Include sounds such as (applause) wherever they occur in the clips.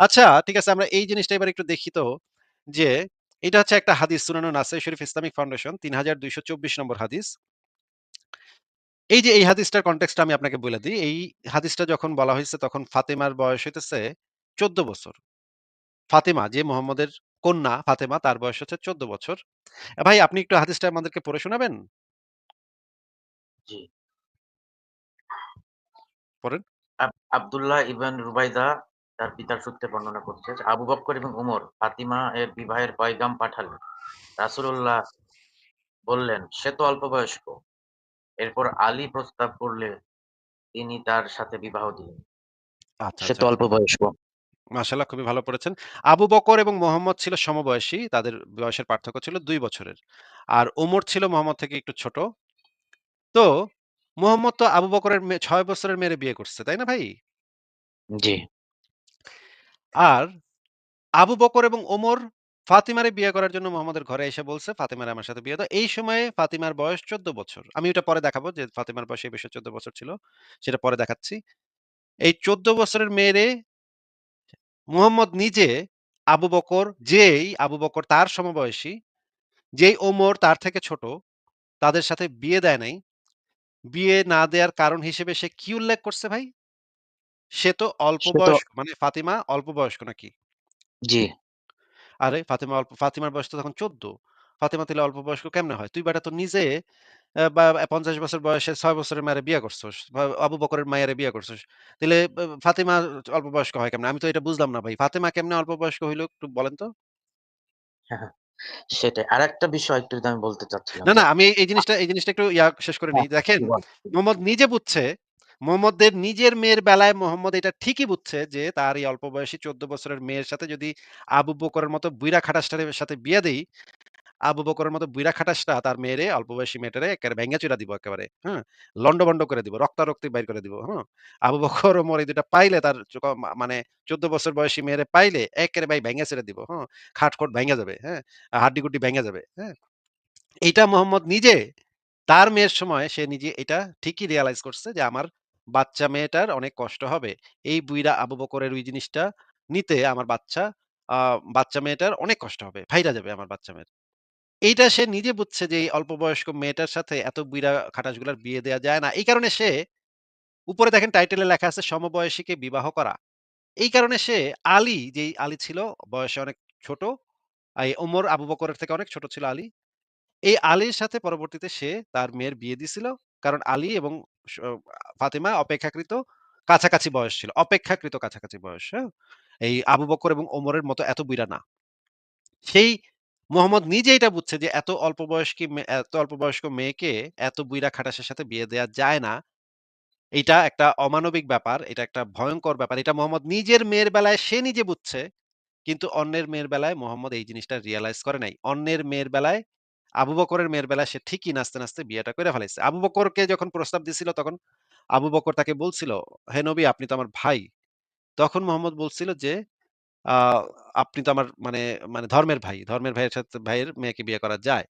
আচ্ছা ঠিক আছে আমরা এই জিনিসটা এবার একটু দেখি তো যে এটা হচ্ছে একটা হাদিস সুনানুন নাসাই শরীফ ইসলামিক ফাউন্ডেশন ৩২২৪ নম্বর হাদিস। এই যে এই হাদিসটার কনটেক্সট আমি আপনাকে বলে দিই। এই হাদিসটা যখন বলা হইছে তখন ফাতেমার বয়স হইতেছে ১৪ বছর। ফাতেমা যে মোহাম্মদের কন্যা ফাতেমা তার বয়স হচ্ছে ১৪ বছর। ভাই আপনি একটু হাদিসটা আমাদেরকে পড়ে শোনাবেন? জি। পড়েন। আব আব্দুল্লাহ ইবন রুবাইদা তার পিতার সূত্রে বর্ণনা করছে আবু বক্কর এবং উমর ফাতিমা এর বিবাহের পয়গাম পাঠালেন। রাসূলুল্লাহ বললেন, "সে তো অল্প বয়স্ক।" এরপর আলী প্রস্তাব করলে তিনি তার সাথে বিবাহ দিলেন। আচ্ছা, সে আচ্ছা। তো অল্প বয়স্ক। মাশাআল্লাহ খুবই ভালো পড়েছেন। আবু বকর এবং মোহাম্মদ ছিল সমবয়সী। তাদের বয়সের পার্থক্য ছিল ২ বছরের। আর ওমর ছিল মোহাম্মদ থেকে একটু ছোট। তো মোহাম্মদ তো আবু বকরের মেয়ে ৬ বছরের মেয়েরে বিয়ে করছে, তাই না ভাই? জি। আর আবু বকর এবং ওমর ফাতিমারে বিয়ে করার জন্য মোহাম্মদের ঘরে এসে বলছে, "ফাতিমারে আমার সাথে বিয়ে দাও।" এই সময়ে ফাতিমার বয়স ১৪ বছর। আমি ওটা পরে দেখাবো যে ফাতিমার বয়স এই বিষয়ে ১৪ বছর ছিল। সেটা পরে দেখাচ্ছি। এই ১৪ বছরের মেয়েরে মুহাম্মদ নিজে আবু বকর যেই আবু বকর তার সমবয়সী, যেই ওমর তার থেকে ছোট, তাদের সাথে বিয়ে দেয় নাই। বিয়ে না দেওয়ার কারণ হিসেবে সে কি উল্লেখ করছে ভাই? সে তো অল্প সে তো বয়স্ক। মানে ফাতিমা অল্প বয়স্ক নাকি? জি। আরে ফাতিমা অল্প ফাতিমার বয়স তো তখন ১৪ ফাতিমা তাইলে অল্প বয়স্ক কেমনে হয়? তুই বেটা তো নিজে বা ৫০ বছর বয়সে ৬ বছরের মেয়েরে বিয়ে করছস। বা আবু বকরের মাইয়ারে বিয়ে করছস। তাইলে ব ফাতিমা অল্প বয়স্ক হয় কেমনে? আমি তো এটা বুঝলাম না ভাই। ফাতিমা কেমনে অল্প বয়স্ক হইল একটু বলেন তো? সেটাই। আরেকটা বিষয় একটু যদি আমি বলতে চাচ্ছিলাম না, যে না আমি এই আ জিনিসটা এই জিনিসটা একটু ইয়া শেষ করে হ্যাঁ, দেখেন, জি বল। মোহাম্মদ নিজে বুঝছে, মোহাম্মদের নিজের মেয়ের বেলায় মোহাম্মদ এটা ঠিকই বুঝছে যে তার এই অল্প বয়সী ১৪ বছরের মেয়ের সাথে যদি আবু বকরের মতো বুইড়া খাটাসটার সাথে বিয়ে দেই, আবু বকরের মতো বুইড়া খাটাসটা তার মেয়েরে অল্প বয়সী মেয়েটারে একেবারে ভেঙে চইরা দিব একেবারে। হ্যাঁ? লন্ড-ভন্ড করে দিব। রক্তারক্তি বাইর করে দিব। হ্যাঁ? আবু বকর ওমর এই ২ টা পাইলে তার মানে ১৪ বছর বয়সী মেয়েরে পাইলে একেবারে ভাই ভেঙে ছেড়ে দিব। হ্যাঁ? খাট-খোট ভাইঙ্গা যাবে। হ্যাঁ? হাড্ডি-গুড্ডি ভেঙে যাবে। হ্যাঁ? এটা মোহাম্মদ নিজে তার মেয়ের সময় সে নিজে এটা ঠিকই রিয়ালাইজ করছে যে আমার বাচ্চা মেয়েটার অনেক কষ্ট হবে। এই বুইড়া আবু বকরের ওই জিনিসটা নিতে আমার বাচ্চা বাচ্চা মেয়েটার অনেক কষ্ট হবে। ফাইরা যাবে আমার বাচ্চা মেয়ের। এইটা সে নিজে বুঝছে যে এই অল্প বয়স্ক মেয়েটার সাথে এত বুইড়া খাটাসগুলার বিয়ে দেয়া যায় না। এই কারণে সে উপরে দেখেন টাইটেলে লেখা আছে সমবয়সীকে বিবাহ করা। এই কারণে সে আলী যেই আলী ছিল বয়সে অনেক ছোট, এই ওমর আবু বকরের থেকে অনেক ছোট ছিল আলী। এই আলীর সাথে পরবর্তীতে সে তার মেয়ের বিয়ে দিছিল। কারণ আলী এবং ফাতেমা অপেক্ষাকৃত কাছাকাছি বয়স ছিল। অপেক্ষাকৃত কাছাকাছি বয়স, হ্যাঁ? এই আবু বকর এবং ওমরের মতো এত বুইড়া না। সেই মোহাম্মদ নিজে এটা বুঝছে যে এত অল্প বয়স্কি এত অল্প বয়স্ক মেয়েকে এত বুইড়া খাটাসের সাথে বিয়ে দেয়া যায় না। এটা একটা অমানবিক ব্যাপার। এটা একটা ভয়ঙ্কর ব্যাপার। এটা মোহাম্মদ নিজের মেয়ের বেলায় সে নিজে বুঝছে। কিন্তু অন্যের মেয়ের বেলায় মোহাম্মদ এই জিনিসটা রিয়ালাইজ করে নাই। অন্যের মেয়ের বেলায় আবু বকরের মেয়ের বেলায় সে ঠিকই নাচতে, নাচতে বিয়েটা করে ফেলাইছে। আবু বকরকে যখন প্রস্তাব দিছিল তখন আবু বকর তাকে বলছিল, "হে নবী আপনি তো আমার ভাই।" তখন মোহাম্মদ বলছিল যে, "আপনি তো আমার মানে, মানে ধর্মের ভাই। ধর্মের ভাইয়ের সাথে ভাইয়ের মেয়েকে বিয়ে করা যায়।"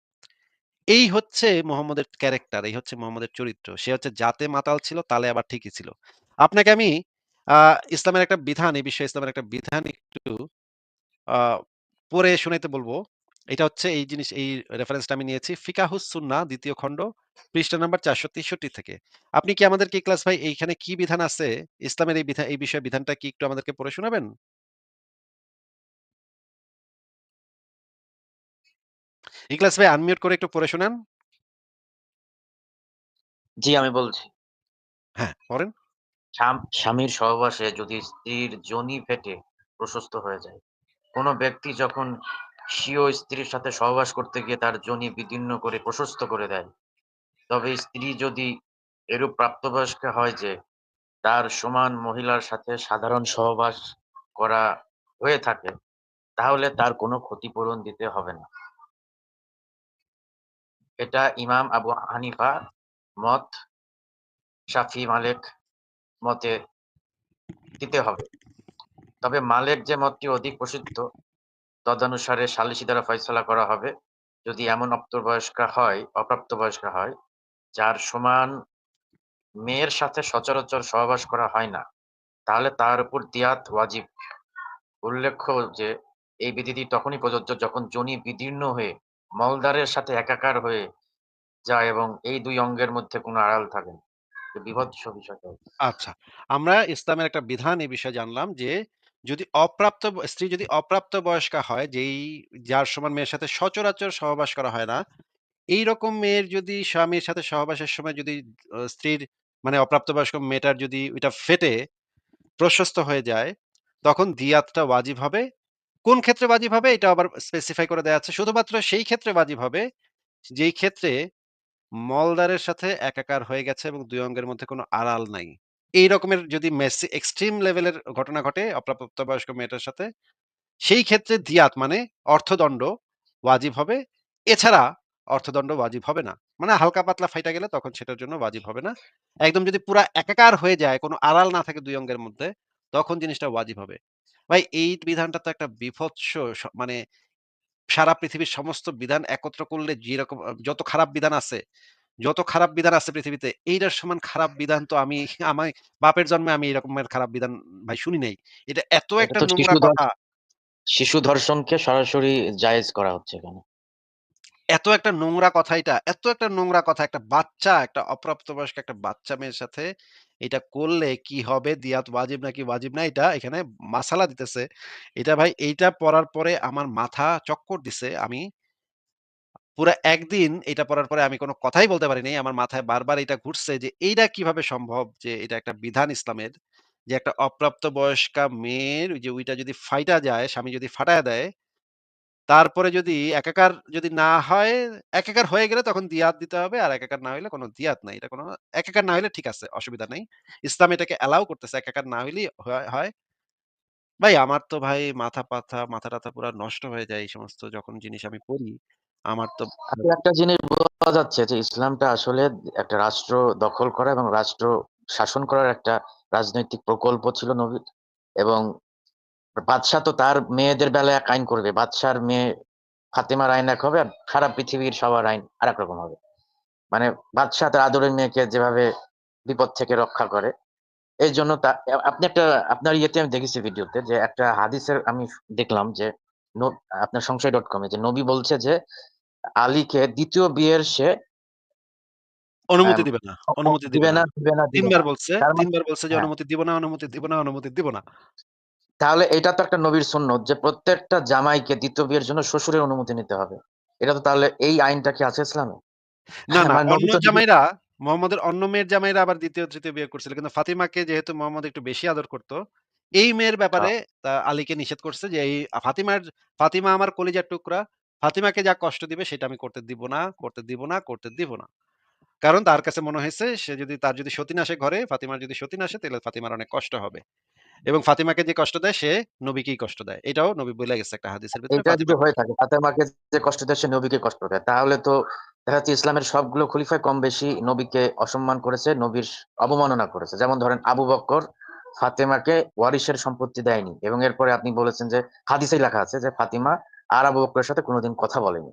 এই হচ্ছে মোহাম্মদের ক্যারেক্টার, এই হচ্ছে মোহাম্মদের চরিত্র। সে হচ্ছে যাতে মাতাল ছিল, তালে আবার ঠিকই ছিল। আপনাকে আমি ইসলামের একটা বিধান, এই বিষয়ে ইসলামের একটা বিধান একটু পড়ে শোনাইতে বলব। এটা হচ্ছে এই জিনিস এই রেফারেন্সটা আমি নিয়েছি ফিকাহুস সুন্নাহ ২য় খণ্ড পৃষ্ঠা নাম্বার ৪৬৩ থেকে। আপনি কি আমাদেরকে ইখলাস ভাই এইখানে কি বিধান আছে? ইসলামের এই বিধা এই বিষয়ে বিধানটা কি একটু আমাদেরকে পড়ে শোনাবেন? ইখলাস ভাই আনমিউট করে একটু পড়ে শোনান। জি, আমি বলছি। হ্যাঁ, পড়েন। স্বামীর সহবাসে যদি স্ত্রীর যোনি ফেটে প্রশস্ত হয়ে যায়। কোন ব্যক্তি যখন স্বীয় স্ত্রীর সাথে সহবাস করতে গিয়ে তার যোনি বিদীর্ণ করে প্রশস্ত করে দেয়, তবে স্ত্রী যদি এরূপ প্রাপ্তবয়স্ক হয় যে তার সমান মহিলার সাথে সাধারণ সহবাস করা হয়ে থাকে, তাহলে তার কোনো ক্ষতিপূরণ দিতে হবে না। এটা ইমাম আবু হানিফা মত, শাফি, মালেক মতে দিতে হবে। তবে মালেক যে মতটি অধিক প্রসিদ্ধ, তদানুসারে সালিসী দ্বারা ফয়সালা করা হবে। যদি এমন অপ্তবয়স্কা হয় অপ্রাপ্তবয়স্কা হয়, যার সমান মেয়ের সাথে সচরাচর সহবাস করা হয় না, তাহলে তার উপর দিয়াত ওয়াজিব। উল্লেখ্য যে এই বিধিটি তখনই প্রযোজ্য যখন যোনি বিদীর্ণ হয়ে মলদ্বারের সাথে একাকার হয়ে যায় এবং এই দুই অঙ্গের মধ্যে কোনো আড়াল থাকে না। বীভৎস বিষয়টা আচ্ছা। আমরা ইসলামের একটা বিধান এই বিষয়ে জানলাম যে, যদি অপ্রাপ্ত স্ত্রী যদি অপ্রাপ্ত বয়স্কা হয়, যেই যার সমান মেয়ের সাথে সচরাচর সহবাস করা হয় না, এইরকম মেয়ের যদি স্বামীর সাথে সহবাসের সময় যদি স্ত্রীর মানে অপ্রাপ্তবয়স্ক মেয়েটার যদি ওইটা ফেটে প্রশস্ত হয়ে যায়, তখন দিয়াতটা ওয়াজিব হবে। কোন ক্ষেত্রে ওয়াজিব হবে? এটা আবার স্পেসিফাই করে দেয়া আছে। শুধুমাত্র সেই ক্ষেত্রে ওয়াজিব হবে, যেই ক্ষেত্রে মলদ্বারের সাথে একাকার হয়ে গেছে এবং দুই অঙ্গের মধ্যে কোনো আড়াল নাই। এই রকমের যদি মেসি এক্সট্রিম লেভেলের ঘটনা ঘটে অপ্রাপ্তবয়স্ক মেয়েটার সাথে, সেই ক্ষেত্রে দিয়াত মানে অর্থদণ্ড ওয়াজিব হবে। এছাড়া অর্থদণ্ড ওয়াজিব হবে না। মানে হালকা পাতলা ফাইটা গেলে তখন সেটার জন্য ওয়াজিব হবে না। একদম যদি পুরা একাকার হয়ে যায়, কোনো আড়াল না থাকে দুই অঙ্গের মধ্যে, তখন জিনিসটা ওয়াজিব হবে। ভাই এই বিধানটা তো একটা বিভৎস মানে সারা পৃথিবীর সমস্ত বিধান একত্র করলে যেরকম যত খারাপ বিধান আছে, যত খারাপ বিধান আছে পৃথিবীতে, এইটার সমান খারাপ বিধান তো আমি আমি বাপের জন্মে আমি এরকমের খারাপ বিধান ভাই শুনি নাই। এটা এত একটা নোংরা কথা শিশু ধর্ষণকে সরাসরি জায়েজ করা হচ্ছে এখানে। এত একটা নোংরা কথা এটা, এত একটা নোংরা কথা একটা বাচ্চা, একটা অপ্রাপ্তবয়স্ক একটা বাচ্চা মেয়ের সাথে এটা করলে কি হবে? দিয়াত ওয়াজিব নাকি ওয়াজিব না? এটা এখানে মাসালা দিতেছে। এটা ভাই এইটা পড়ার পরে আমার মাথা চক্কর দিছে। আমি পুরা একদিন এটা পড়ার পরে আমি কোন কথাই বলতে পারি নাই। আমার মাথায় বারবার এটা ঘুরছে যে এইটা কীভাবে সম্ভব যে এটা একটা বিধান ইসলামের যে একটা অপ্রাপ্ত বয়স্কা মেয়ের যে ওইটা যদি ফাইটা যায়, স্বামী যদি ফাটায়া দেয় তারপরে যদি একাকার যদি না হয়, একাকার হয়ে গেলে তখন দিয়াত দিতে হবে। আর একাকার না হইলে কোন দিয়াত নাই। এটা কোনো একাকার না হইলে ঠিক আছে, অসুবিধা নাই। ইসলাম এটাকে অ্যালাউ করতেছে। একাকার না হইলেই হয়। ভাই আমার তো ভাই মাথা-পাথা, মাথা-টাথা পুরা নষ্ট হয়ে যায় এই সমস্ত যখন জিনিস আমি পড়ি। আমার তো একটা জিনিস বোঝা যাচ্ছে যে ইসলামটা আসলে একটা রাষ্ট্র দখল করা এবং রাষ্ট্র শাসন করার একটা রাজনৈতিক প্রকল্প ছিল নবীর এবং বাদশাহ তো তার মেয়েদের বেলায় এক আইন করবে। বাদশার মেয়ে ফাতেমার আইন এক হবে আর সারা পৃথিবীর সবার আইন আরেক রকম হবে। মানে বাদশাহ তার আদরের মেয়েকে যেভাবে বিপদ থেকে রক্ষা করে, এইজন্য তা আপনি একটা আপনার ইয়েতে আমি দেখেছি ভিডিওতে যে একটা হাদিসের আমি দেখলাম যে আপনার সংশয়.com এ যে নবী বলছে যে আলীকে ২য় বিয়ের সে অনুমতি দিবে না, অনুমতি দিবে না। দিবে না, ৩ দিবে বার না। বলছে, তার ৩ মানে বার বলছে যে হ্যাঁ, অনুমতি দিব না, অনুমতি দিব না, অনুমতি দিব না। তাহলে এটা তো একটা নবীর সুন্নত যে প্রত্যেকটা জামাইকে ২য় বিয়ের জন্য শ্বশুরের অনুমতি নিতে হবে। এটা তো তাহলে এই আইনটা কি আছে ইসলামে? না, না মানে অন্য জামাইরা মোহাম্মদের অন্য মেয়ের জামাইরা আবার ২য়, ৩য় বিয়ে করছিল। কিন্তু ফাতিমাকে যেহেতু মোহাম্মদ একটু বেশি আদর করত, এই মেয়ের আ ব্যাপারে তা আলীকে নিষেধ করছে যে এই ফাতিমার ফাতিমা আমার কলিজার টুকরা। ফাতিমাকে যা কষ্ট দিবে সেটা আমি করতে দিব না, করতে দিব না, করতে দিব না। কারণ তার কাছে মনে হয়েছে সে যদি তার যদি সতীন আসে ঘরে, ফাতিমার যদি সতীন আসে তাহলে ফাতিমার অনেক কষ্ট হবে। এবং ফাতিমাকে যে কষ্ট দেয় সে নবীকেই কষ্ট দেয়। এটাও নবী বলে গেছে একটা হাদিসের ভেতরে এটা যদি হয়ে থাকে ফাতেমাকে যে কষ্ট দেয় সে নবীকে কষ্ট দেয়। তাহলে তো দেখা যাচ্ছে ইসলামের সবগুলো খলিফায় কম বেশি নবীকে অসম্মান করেছে, নবীর অবমাননা করেছে। যেমন ধরেন আবু বক্কর ফাতেমাকে ওয়ারিসের সম্পত্তি দেয়নি এবং এরপরে আপনি বলেছেন যে হাদিসেই লেখা আছে যে ফাতিমা আর আবু বক্করের সাথে কোনোদিন কথা বলেনি।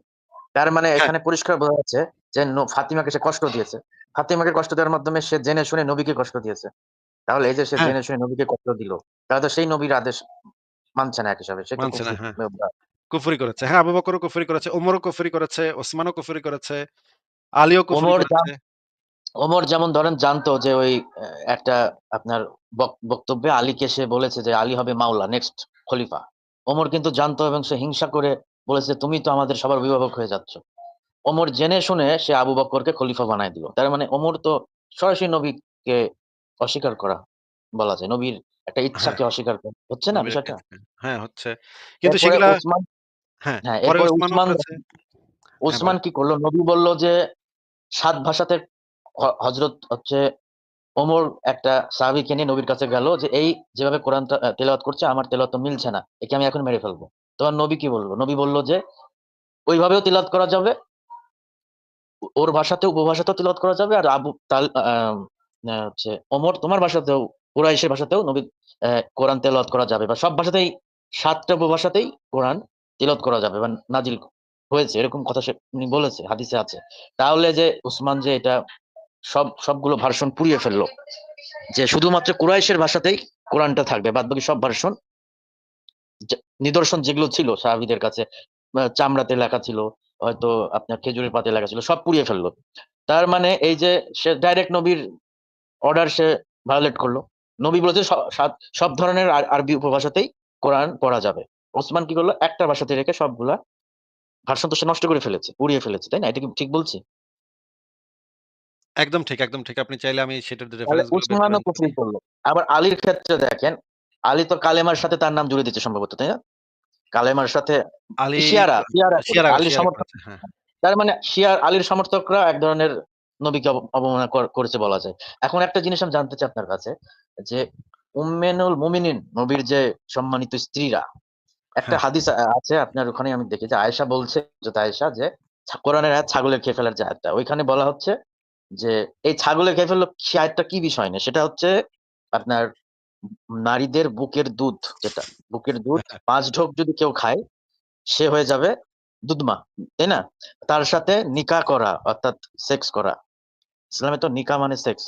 তার মানে হ্যাঁ, এখানে পরিষ্কার বোঝা যাচ্ছে যে ফাতিমাকে সে কষ্ট দিয়েছে। ফাতিমাকে কষ্ট দেওয়ার মাধ্যমে সে জেনে শুনে নবীকে কষ্ট দিয়েছে। তাহলে এই যে সে হ্যাঁ, জেনে শুনে নবীকে কষ্ট দিল, তাহলে তো সেই নবীর আদেশ মানছে না এক হিসাবে। সে হ্যাঁ। কুফরি করেছে। হ্যাঁ, আবু বকরও কুফরি করেছে, ওমরও কুফরি করেছে, ওসমানও কুফরি করেছে, আলীও কুফরি করেছে। ওমর যেমন ধরেন জানতো যে ওই একটা আপনার বক্তব্যে আলীকে সে বলেছে যে আলী হবে মাওলা নেক্সট খলিফা। ওমর কিন্তু জানতো এবং সে হিংসা করে বলেছে, "তুমি তো আমাদের সবার অভিভাবক হয়ে যাচ্ছ।" ওমর জেনে শুনে সে আবু বক্করকে খলিফা বানায় দিল। তার মানে ওমর তো সরাসরি নবীকে অস্বীকার করা বলা যায়। নবীর একটা হ্যাঁ, ইচ্ছাকে অস্বীকার করা। হচ্ছে না বিষয়টা? হ্যাঁ, হচ্ছে। কিন্তু সেগুলা উসমান হ্যাঁ, হ্যাঁ, পরে এরপরে উসমান হ্যাঁ, উসমান কি করল নবী বলল যে সাত ভাষাতে হ হযরত হচ্ছে ওমর একটা সাহাবীকে নিয়ে নবীর কাছে গেল যে, "এই যেভাবে কোরআনটা আ তেলাওয়াত করছে আমার তেলাওয়াত তো মিলছে না। একে আমি এখন মেরে ফেলব তোমার নবী কি বলল? নবী বলল যে, "ওইভাবেও তিলাওয়াত করা যাবে, ওর ভাষাতেও উপভাষাতেও তিলাওয়াত করা যাবে। আর আবু তাল হচ্ছে ওমর তোমার ভাষাতেও কুরাইশের ভাষাতেও নবী কোরআন তেলাওয়াত করা যাবে বা সব ভাষাতেই সাতটা উপভাষাতেই কোরআন তিলাওয়াত করা যাবে বা নাজিল হয়েছে।" এরকম কথা সে বলেছে, হাদিসে আছে। তাহলে যে উসমান যে এটা সব সবগুলো ভার্সন পুড়িয়ে ফেলল। যে শুধুমাত্র কুরাইশের ভাষাতেই কোরআনটা থাকবে। বাদবাকি সব ভার্সন নিদর্শন যেগুলো ছিল সাহাবীদের কাছে চামড়াতে লেখা ছিল, হয়তো আপনার খেজুরের পাতে লেখা ছিল সব পুড়িয়ে ফেলল তার মানে এই যে সে ডাইরেক্ট নবীর অর্ডার সে ভায়োলেট করল নবী বলেছে সব ধরনের আরবি উপভাষাতেই কোরআন পড়া যাবে। ওসমান কি করল একটা ভাষাতে রেখে সবগুলা ভার্সন তো সে নষ্ট করে ফেলেছে, পুড়িয়ে ফেলেছে। তাই না? এটা কি ঠিক বলছি? একদম ঠিক, একদম ঠিক। আপনি চাইলে আমি সেটার তাহলে রেফারেন্সগুলো বের করে উসমানও। কুফরি করল। আবার আলীর ক্ষেত্রে দেখেন, আলী তো কালেমার সাথে তার নাম জুড়ে দিচ্ছে সম্ভবত, তাই না? কালেমার সাথে আলী শিয়ারা, শিয়ারা। শিয়ারা, আলীর শিয়ারা সমর্থক করেছে। হ্যাঁ। তার মানে শিয়া আলীর সমর্থকরা এক ধরনের নবীকে অব অবমাননা কর করেছে বলা যায়। এখন একটা জিনিস আমি জানতে চাই আপনার কাছে যে উম্মেনুল মুমিনিন নবীর যে সম্মানিত স্ত্রীরা একটা হ্যাঁ। হাদিস আ আছে আপনার ওখানে আমি দেখি যে আয়েশা বলছে হযরত আয়েশা যে ছা কোরআনের আয়াত ছাগলের খেয়ে ফেলার যে আয়াতটা ওইখানে বলা হচ্ছে যে এই ছাগলের খেয়ে ফেলল আয়াতটা কি বিষয় নিয়ে? সেটা হচ্ছে আপনার নারীদের বুকের দুধ যেটা, বুকের দুধ ৫ ঢোক যদি কেউ খায় সে হয়ে যাবে দুধমা, তাই না? তার সাথে নিকাহ করা অর্থাৎ সেক্স করা। ইসলামে তো নিকা মানে সেক্স।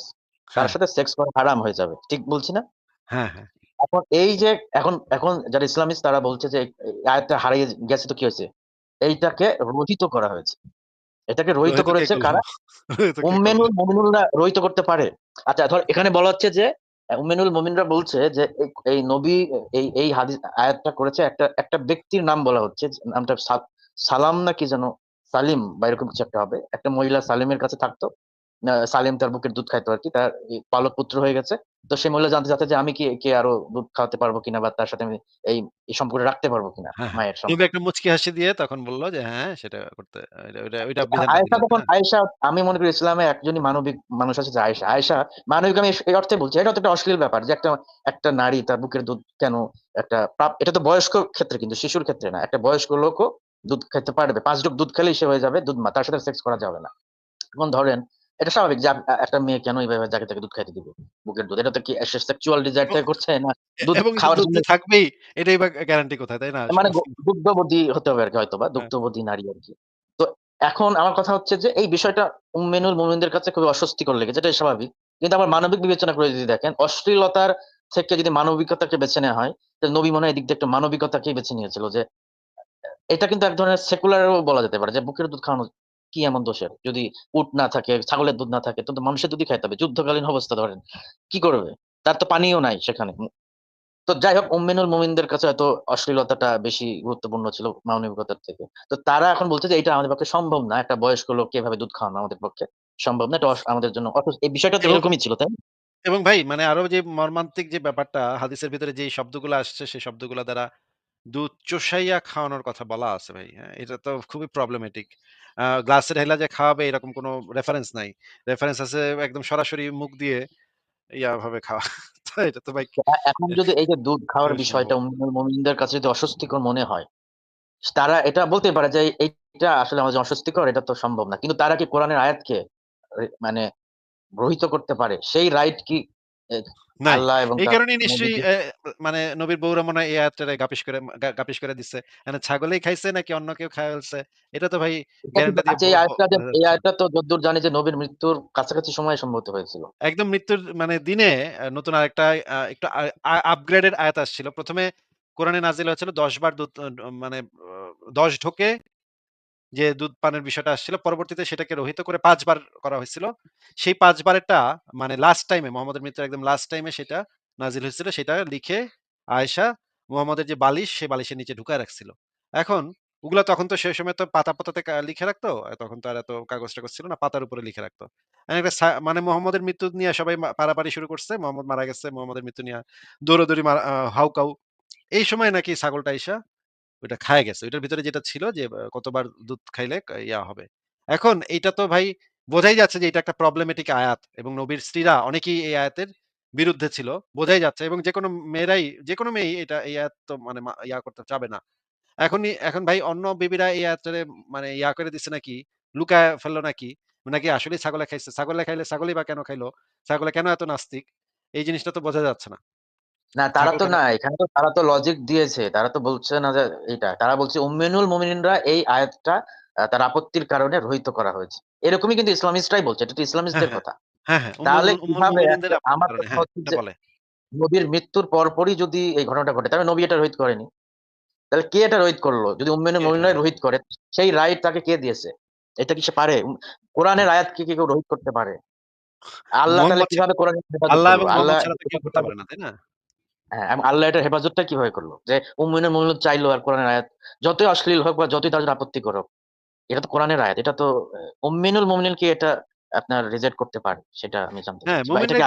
তার হ্যাঁ। সাথে সেক্স করা হারাম হয়ে যাবে। ঠিক বলছি না? হ্যাঁ, হ্যাঁ। এখন এই যে এখন এখন যারা ইসলামিস্ট তারা বলছে যে আয়াতটা হারিয়ে গেছে তো কি হয়েছে? এইটাকে রহিত করা হয়েছে। এটাকে রহিত করেছে কারা? (laughs) উম্মেনুল মুমিনুনরা রহিত করতে পারে। আচ্ছা ধর এখানে বলা হচ্ছে যে উম্মেনুল মুমিনরা বলছে যে এই নবী এই এই হাদিস আয়াতটা করেছে একটা একটা ব্যক্তির নাম বলা হচ্ছে। নামটা সালাম না কি যেন? সালিম বা এরকম কিছু একটা হবে। একটা মহিলা সালিমের কাছে থাকতো। না সালিম তার বুকের দুধ খাইতো আর কি তার পালক পুত্র হয়ে গেছে। তো সেই মহিলা জানতে চাচ্ছে যে আমি কি কে আরও দুধ খাওয়াতে পারব কিনা বা তার সাথে আমি এই, এই সম্পর্কটা রাখতে পারব কিনা হ্যাঁ, হ্যাঁ। মায়ের সম্পর্ক। একটা মুচকি হাসি দিয়ে তখন বলল যে হ্যাঁ, সেটা করতে ওইটা ওইটা ওইটা আ বিধানটা আয়েশা তখন আয়েশা আমি মনে করি ইসলামে একজনই মানবিক মানুষ আছে যে আয়েশা। আয়েশা মানবিক আমি এই অর্থে বলছি। এটা তো একটা অশ্লীল ব্যাপার যে একটা একটা নারী তার বুকের দুধ কেন একটা এটা তো বয়স্ক ক্ষেত্রে কিন্তু শিশুর ক্ষেত্রে না। একটা বয়স্ক লোকও দুধ খেতে পারবে। ৫ ঢোক দুধ খেলেই সে হয়ে যাবে দুধমা। তার সাথে সেক্স করা যাবে না। এখন ধরেন এটা স্বাভাবিক যে একটা মেয়ে কেন এইভাবে যাকে তাকে দুধ খাইতে দিবে? বুকের দুধ। এটা তো কি সেক্সুয়াল ডিজায়ার থেকে করছে না দুধ খাওয়ার জন্য থাকবেই এটাই বা গ্যারান্টি কোথায়, তাই না? মানে দুগ্ধবতী হতে হবে আরকি হয়তোবা। হ্যাঁ। দুগ্ধবতী নারী আরকি। তো এখন আমার কথা হচ্ছে যে এই বিষয়টা উম্মেনুল মুমিনদের কাছে খুবই অস্বস্তিকর লেগেছে। এটাই স্বাভাবিক। কিন্তু আবার মানবিক বিবেচনা করে যদি দেখেন অশ্লীলতার থেকে যদি মানবিকতাকে বেছে নেওয়া হয়, তাহলে নবী মনে হয় এদিক দিয়ে একটু মানবিকতাকেই বেছে নিয়েছিল যে এটা কিন্তু এক ধরনের সেকুলার ও বলা যেতে পারে যে বুকের দুধ খাওয়ানো কি এমন দোষের? যদি উট না থাকে, ছাগলের দুধ না থাকে, তো, মানুষের দুধই খাইতে হবে। যুদ্ধকালীন অবস্থা ধরেন। কি করবে? তার তো পানিও নাই সেখানে। তো যাই হোক উম্মেনুল মুমিনদের কাছে হয়তো অশ্লীলতাটা বেশি গুরুত্বপূর্ণ ছিল মানবিকতার থেকে। তো তারা এখন বলছে যে এটা আমাদের পক্ষে সম্ভব না। একটা বয়স্ক লোককে এভাবে দুধ খাওয়ানো আমাদের পক্ষে সম্ভব না। এটা আমাদের জন্য এই বিষয়টা তো এরকমই ছিল, তাই এবং ভাই মানে আরও যে মর্মান্তিক যে ব্যাপারটা হাদিসের ভিতরে যেই শব্দগুলো আসছে সেই শব্দগুলো দ্বারা দুধ চুষাইয়া খাওয়ানোর কথা বলা আছে ভাই। হ্যাঁ? এটা তো খুবই প্রবলেমেটিক। গ্লাসে ঢাইলা যে খাওয়াবে এরকম কোনো রেফারেন্স নাই। রেফারেন্স আছে একদম সরাসরি মুখ দিয়ে ইয়া ভাবে খাওয়া। (laughs) এটা তো ভাই এখন যদি এই যে দুধ খাওয়ার কীভাবে বিষয়টা মুমিনদের কাছে যদি অস্বস্তিকর মনে হয়, তারা এটা বলতেই পারে যে এইটা আসলে আমাদের অস্বস্তিকর, এটা তো সম্ভব না। কিন্তু তারা কি কোরআনের আয়াতকে মানে গ্রহিত করতে পারে? সেই রাইট কি নাই। আল্লাহ এবং এই তার কারণেই নিশ্চয়ই মানে নবীর বউরা মনে হয় এই আয়াতটারে গাপিস করে গাপিস করে দিচ্ছে। মানে ছাগলেই খাইছে নাকি অন্য কেউ? এটা তো ভাই এই আয়াতটা এই আয়াতটা তো যদ্দূর জানি যে নবীর মৃত্যুর কাছাকাছি সময়ে সম্ভবত হয়েছিল। একদম মৃত্যুর মানে দিনে নতুন আরেকটা একটু আ আ আপগ্রেডেড আয়াত আসছিল। ১ম এ কোরআনে নাজিল হয়েছিল ১০ বার মানে দশ ঢোকে যে দুধ পানের বিষয়টা আসছিল। পরবর্তীতে সেটাকে রহিত করে ৫ বার করা হয়েছিল। সেই ৫ বারেরটা মানে লাস্ট টাইমে মুহাম্মদের মৃত্যুর একদম লাস্ট টাইমে সেটা নাজিল হয়েছিল। সেটা লিখে আয়েশা মুহাম্মদের যে বালিশ, সে বালিশের নিচে ঢুকায় রাখছিল। এখন ওগুলা তখন তো সেই সময় তো পাতা, পাতাতে লিখে রাখতো। তখন তো আর এত কাগজ-টাগজ ছিল না। পাতার উপরে লিখে রাখতো। মানে একটা মানে মুহাম্মদের মৃত্যু নিয়ে সবাই পাড়াপাড়ি শুরু করছে। মোহাম্মদ মারা গেছে। মোহাম্মদের মৃত্যু নিয়ে দৌড়াদৌড়ি হাউকাউ। এই সময় নাকি ছাগলটা আইসা ওইটা খায়া গেছে। ওইটার ভিতরে যেটা ছিল যে কতবার দুধ খাইলে ইয়া হবে। এখন এইটা তো ভাই বোঝাই যাচ্ছে যে এটা একটা প্রবলেমেটিক আয়াত এবং নবীর স্ত্রীরা অনেকেই এই আয়াতের বিরুদ্ধে ছিল। বোঝাই যাচ্ছে এবং যেকোনো মেয়েরাই যেকোনো মেয়েই এটা এই আয়াত তো মানে ইয়া করতে চাবে না। এখনই এখন ভাই অন্য বিবিরা এই আয়াতটারে মানে ইয়া করে দিছে নাকি, লুকায়া ফেলল নাকি, নাকি আসলেই ছাগলে খাইছে। ছাগলে খাইলে ছাগলই বা কেন খাইলো? ছাগলে কেন এত নাস্তিক? এই জিনিসটা তো বোঝা যাচ্ছে না। না তারা তো না, এখানে তো তারা তো লজিক দিয়েছে। তারা তো বলছে না যে এটা তারা বলছে উম্মেনুল মুমিনিনরা এই আয়াতটা তার আপত্তির কারণে রহিত করা হয়েছে। এরকমই কিন্তু ইসলামিস্টরাই বলছে। এটা তো হ্যাঁ, ইসলামিস্টদের হ্যাঁ। কথা। হ্যাঁ, হ্যাঁ। উম্মুল তাহলে কীভাবে আমার। কথা হ্যাঁ। নবীর মৃত্যুর পরপরই যদি এই ঘটনাটা ঘটে, তাহলে নবী এটা রহিত করেনি। তাহলে কে এটা রোহিত করল? যদি উম্মেনুল কে এটা রোহিত করে, সেই রাইট তাকে কে দিয়েছে? এটা কি সে পারে? কোরআনের আয়াত কি কেউ রোহিত করতে পারে? আল্লাহ তাহলে কীভাবে হেফাজত আল্লাহ আল্লাহ করতে পারে না, তাই না? হ্যাঁ, আল্লাহ এটার হেফাজতটা কীভাবে করল? যে মুমিনুন চাইলো আর কোরআনের আয়াত যতই অশ্লীল হোক বা যতই তার জন্য আপত্তিকর হোক, এটা তো কোরআনের আয়াত। এটা তো উম্মিনুল এটা আপনার রিজেক্ট করতে পারে? সেটা আমি জানতে হ্যাঁ, মুমিনরাই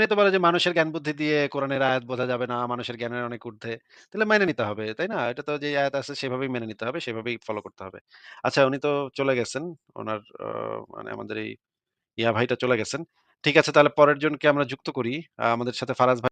কি তো বলে যে মানুষের জ্ঞান বুদ্ধি দিয়ে কোরআনের আয়াত বোঝা যাবে না, মানুষের জ্ঞানের অনেক ঊর্ধ্বে। তাহলে মেনে নিতে হবে, তাই না? এটা তো যে আয়াত আছে সেভাবেই মেনে নিতে হবে, সেভাবেই ফলো করতে হবে। আচ্ছা উনি তো চলে গেছেন। ওনার মানে আমাদের এই ইয়া ভাইটা চলে গেছেন। ঠিক আছে তাহলে পরের জনকে আমরা যুক্ত করি। আমাদের সাথে ফারাজ ভাই